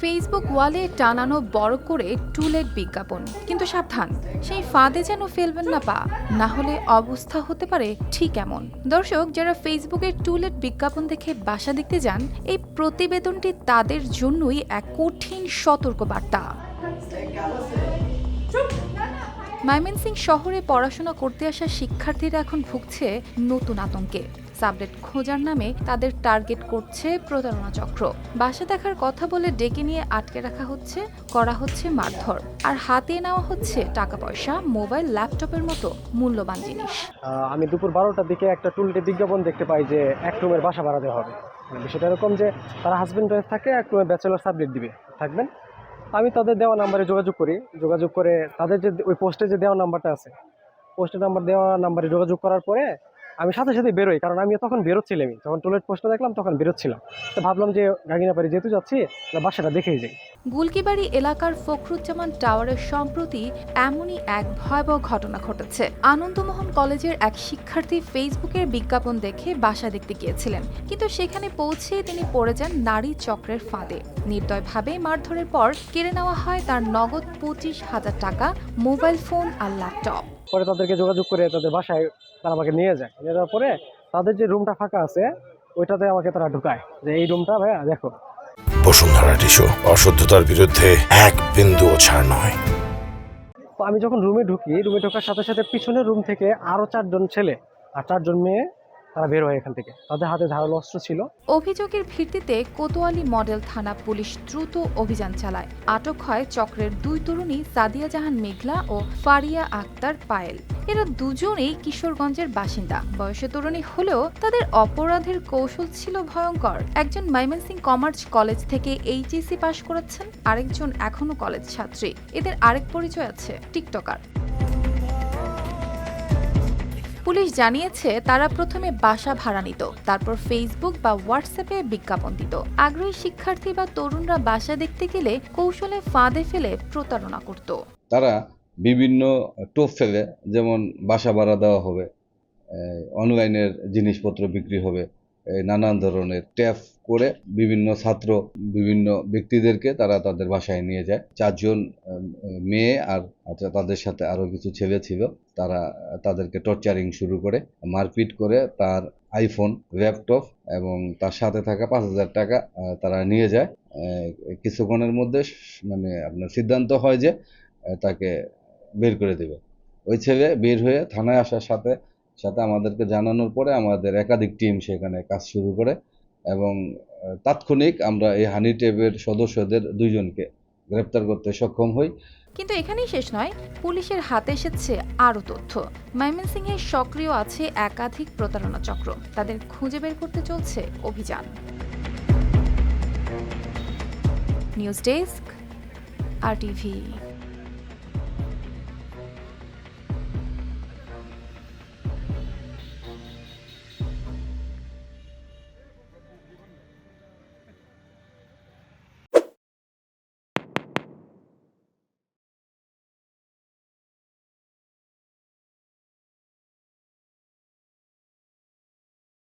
Facebook ওয়ালে টানানো বড় করে টুলেট বিজ্ঞাপন। কিন্তু সাবধান, সেই ফাঁদে যেন ফেলবেন না পা, না হলে অবস্থা হতে পারে ঠিক এমন। দর্শক, যারা ফেসবুকের টুলেট বিজ্ঞাপন দেখে বাসা দেখতে যান, এই প্রতিবেদনটি তাদের জন্যই এক কঠিন সতর্ক বার্তা ময়মনসিং শহরে পড়াশোনা করতে আসা শিক্ষার্থীরা এখন ভুগছে নতুন আতঙ্কে। সাবলেট খোঁজার নামে তাদের টার্গেট করছে প্রতারণা চক্র। বাসা দেখার কথা বলে ডেকে নিয়ে আটকে রাখা হচ্ছে, করা হচ্ছে মারধর। আর হাতে নেওয়া হচ্ছে টাকা পয়সা মোবাইল, ল্যাপটপের মতো মূল্যবান জিনিস। আমি দুপুর বারোটার দিকে একটা টুলটে বিজ্ঞাপন দেখতে পাই যে এক রুমের বাসা ভাড়া দেওয়া হবে। মানে বিষয়টা এরকম যে তারা হাজব্যান্ড ওয়াইফ থাকে, এক রুমে ব্যাচেলর সাবজেক্ট দিবে। থাকবেন? আমি তাদের দেওয়া নাম্বারে যোগাযোগ করি। যোগাযোগ করে তাদের যে ওই পোস্টে যে দেওয়া নাম্বারটা আছে পোস্টের নাম্বার দেওয়া নাম্বারে যোগাযোগ করার পরে আমি সাথে সাথে বেরোই, কারণ আমি তখন বেরোচ্ছিলামই। যখন টুলেট পোস্টটা দেখলাম, তখন বেরোচ্ছিলাম। তো ভাবলাম যে গাগিনাপাড়ি যেহেতু যাচ্ছি বাসাটা দেখেই যাই। গুলকিবাড়ি এলাকার ফখরুজ্জামান টাওয়ারের সম্প্রতি এমনই এক ভয়াবহ ঘটনা ঘটেছে। আনন্দমোহন কলেজের এক শিক্ষার্থী ফেসবুকের বিজ্ঞাপন দেখে বাসা দেখতে গিয়েছিলেন। কিন্তু সেখানে পৌঁছে তিনি পড়ে যান নারী চক্রের ফাঁদে। নির্দয়ভাবে মারধরের পর কেড়ে নেওয়া হয় তার নগদ পঁচিশ হাজার টাকা, মোবাইল ফোন আর ল্যাপটপ। পরে তাদেরকে যোগাযোগ করে তাদের বাসায় তারা আমাকে নিয়ে যায়। নিয়ে যাওয়ার পরে তাদের যে রুমটা ফাঁকা আছে ওইটাতে আমাকে তারা ঢুকায় যে এই রুমটা ভাইয়া দেখো। বসুন্ধরা টিস্যু অশুদ্ধতার বিরুদ্ধে এক বিন্দুও ছাড় নয়। তো আমি যখন রুমে ঢুকি রুমে ঢোকার সাথে সাথে পিছনের রুম থেকে আরও চারজন ছেলে আর চারজন মেয়ে তারা বের হয় এখান থেকে। তাদের হাতে ধারালো অস্ত্র ছিল। অভিযোগের ভিত্তিতে কোতোয়ালি মডেল থানা পুলিশ দ্রুত অভিযান চালায়। আটক হয় চক্রের দুই তরুণী সাদিয়া জাহান মেঘলা ও ফারিয়া আক্তার পায়েল। এরা দুজনেই কিশোরগঞ্জের বাসিন্দা। বয়সে তরুণী হলেও তাদের অপরাধের কৌশল ছিল ভয়ঙ্কর। একজন ময়মনসিং কমার্স কলেজ থেকে এইচএসসি পাশ করেছেন, আরেকজন এখনও কলেজ ছাত্রী। এদের আরেক পরিচয় আছে, টিকটকার। পুলিশ জানিয়েছে তারা প্রথমে বাসা ভাড়া নিত, তারপর ফেসবুক বা হোয়াটসঅ্যাপে বিজ্ঞাপন দিত। আগ্রহী শিক্ষার্থী বা তরুণরা বাসা দেখতে গেলে কৌশলে ফাঁদে ফেলে প্রতারণা করত। তারা বিভিন্ন টোপ ফেলে, যেমন বাসা ভাড়া দেওয়া হবে অনলাইনের জিনিসপত্র বিক্রি হবে নানান ধরনের ট্যাপ করে বিভিন্ন ছাত্র, বিভিন্ন ব্যক্তিদেরকে তারা তাদের বাসায় নিয়ে যায়। চারজন মেয়ে আর আচ্ছা তাদের সাথে আরও কিছু ছেলে ছিল। তারা, তাদেরকে টর্চারিং শুরু করে, মারপিট করে তার আইফোন ল্যাপটপ এবং তার সাথে থাকা পাঁচ হাজার টাকা তারা নিয়ে যায়। কিছুক্ষণের মধ্যে মানে আপনার সিদ্ধান্ত হয় যে তাকে বের করে দেবে। ওই ছেলে বের হয়ে থানায় আসার সাথে সাথে আমাদেরকে জানানোর পরে আমাদের একাধিক টিম সেখানে কাজ শুরু করে এবং তাৎক্ষণিক আমরা এই হানি টেপের সদস্যদের দুইজনকে গ্রেপ্তার করতে সক্ষম হই। কিন্তু এখানেই শেষ নয়, পুলিশের হাতে এসেছে আরও তথ্য। ময়মনসিংহে সক্রিয় আছে একাধিক প্রতারণা চক্র। তাদের খুঁজে বের করতে চলছে অভিযান। News desk, R TV.